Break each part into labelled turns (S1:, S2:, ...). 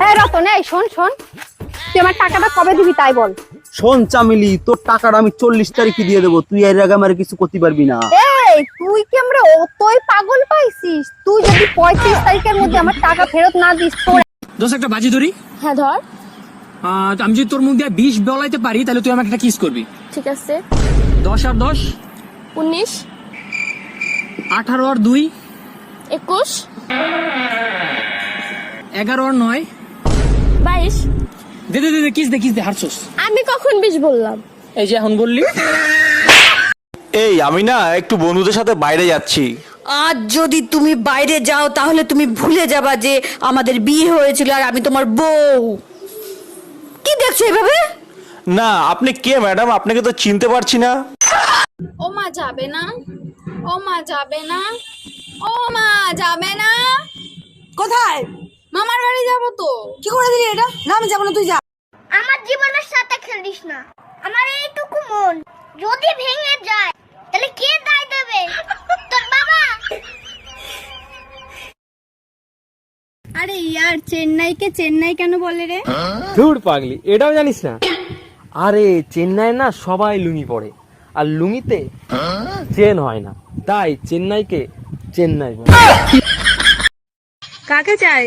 S1: হ্যাঁ রতন এই শোন শোন। তুই আমার টাকাটা কবে দিবি তাই বল।
S2: শোন চামিলি তোর টাকাটা আমি চল্লিশ তারিখে দিয়ে দেবো। তুই এর আগে আমার কিছু করতে পারবি না।
S1: এই তুই কি আমরা অতই পাগল পাইছিস? তুই যদি পঁয়ত্রিশ তারিখের মধ্যে আমার টাকা ফেরত না দিস তোর
S3: দোষ একটা বাজি ধরি।
S4: হ্যাঁ ধর।
S3: আমি যদি তোর মুখ দিয়ে বিষ বলাইতে পারি তাহলে তুই আমাকে একটা কিস করবি।
S4: ঠিক আছে।
S3: দশ আর দশ?
S4: উনিশ।
S3: আঠারো আর দুই?
S4: একুশ।
S3: এগারো আর নয়? দে দে দে দে কিস দে কিস দে হারছোস।
S4: আমি কখন বিশ বললাম?
S3: এই যে এখন বললি।
S5: এই আমি না একটু বন্ধুদের সাথে বাইরে যাচ্ছি।
S6: আজ যদি তুমি বাইরে যাও তাহলে তুমি ভুলে যাবা যে আমাদের বিয়ে হয়েছিল আর আমি তোমার বউ। কি দেখছ এভাবে?
S5: না আপনি কে ম্যাডাম? আপনাকে তো চিনতে পারছি না।
S4: ও মা যাবে না। ও মা যাবে না। ও মা যাবে না।
S6: কোথায়?
S4: মামার বাড়ি যাব তো।
S6: কি করে দিলি এটা? না আমি যাব না তুই যা।
S7: জীবনের না। আমার এইটুকু মন। যদি ভেঙে যায় তাহলে কে দায় দেবে? তোর বাবা।
S1: আরে ইয়ার চেন্নাইকে চেন্নাই কেন বলে রে?
S8: ধুর পাগলি এটাও জানিস না। আরে চেন্নাই না সবাই লুঙ্গি পরে আর লুঙ্গিতে চেন হয় না। তাই চেন্নাইকে চেন্নাই বলে।
S1: কাকে চাই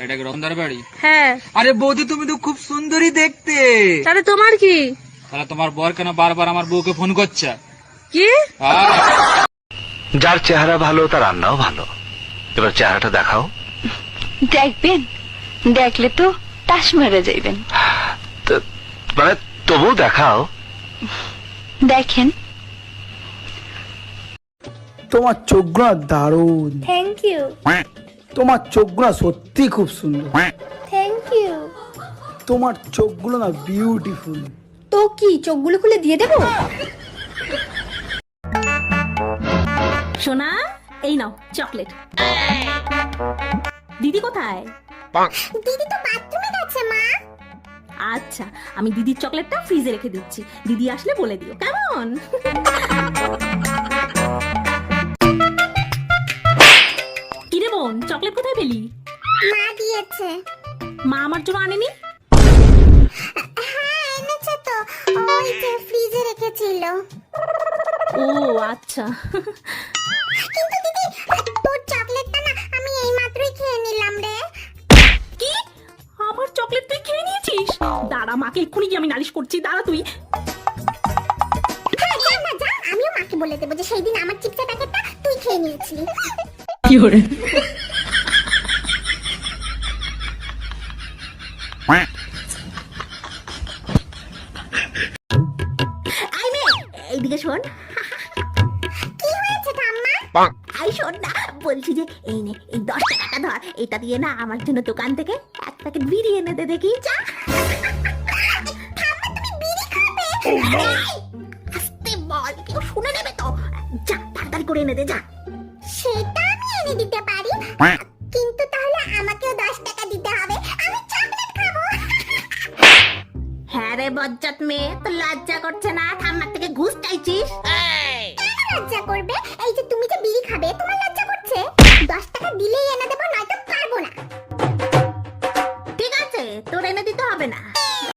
S3: এটা কি রতনদার বাড়ি?
S1: হ্যাঁ।
S3: আরে বৌদি তুমি তো খুব সুন্দরী দেখতে।
S1: তাহলে তোমার কি?
S3: তাহলে তোমার বর কেন বারবার আমার বউকে ফোন করছে?
S1: কি?
S9: যার চেহারা ভালো তার রান্নাও ভালো। এবার চেহারাটা দেখাও।
S10: দেখবেন? দেখলে তো তাস মেরে যাইবেন।
S9: তো- মানে তবু দেখাও।
S10: দেখেন।
S11: তোমার চোখগুলো দারুণ।
S7: থ্যাংক ইউ
S11: তোমার চোখগুলো সত্যি খুব সুন্দর।
S7: থ্যাংক ইউ
S11: তোমার চোখগুলো না বিউটিফুল
S1: তো কি চোখগুলো খুলে দিয়ে দেবো?
S10: সোনা এই নাও চকলেট দিদি কোথায়?
S7: দিদি তো বাথরুমে গেছে মা।
S10: আচ্ছা আমি দিদির চকলেটটা ফ্রিজে রেখে দিচ্ছি। দিদি আসলে বলে দিও কেমন? পেলি
S7: মা দিয়েছে।
S10: মা আমার জন্য আনেনি?
S7: হ্যাঁ এনেছে তো। ওই যে ফ্রিজে রেখেছিল।
S10: ও আচ্ছা।
S7: কিন্তু দিদি তোর চকলেটটা না আমি এই মাত্রই খেয়ে নিলাম রে।
S10: কি? আমার চকলেট তুই খেয়ে নিয়েছিস? দাঁড়া মাকে এক্ষুনি গিয়ে আমি নালিশ করছি দাঁড়া তুই।
S7: হ্যাঁ যা না যা। আমিও মাকে বলে দেবো যে সেই দিন আমার চিপসের প্যাকেটটা তুই খেয়ে নিয়েছিলি।
S10: কি আই এইদিকে শোন।
S7: কি হয়েছে ঠাম্মা?
S10: আই শোন না বলছি যে এই নে এই দশ টাকাটা ধর এটা দিয়ে না আমার জন্য দোকান থেকে এক প্যাকেট বিড়ি এনে দে দেখি। যা। আস্তে বল কেউ শুনে নেবে তো। যা তাড়াতাড়ি করে এনে দে যা।
S7: সেটা আমি এনে দিতে পারি। কিন্তু তাহলে
S10: বজ্জাত মেয়ে তো লজ্জা করছে না? ঠাম্মার থেকে ঘুষ চাইছিস?
S7: কেন লজ্জা করবে? এই যে তুমি যে বিড়ি খাবে তোমার লজ্জা করছে? দশ টাকা দিলেই এনে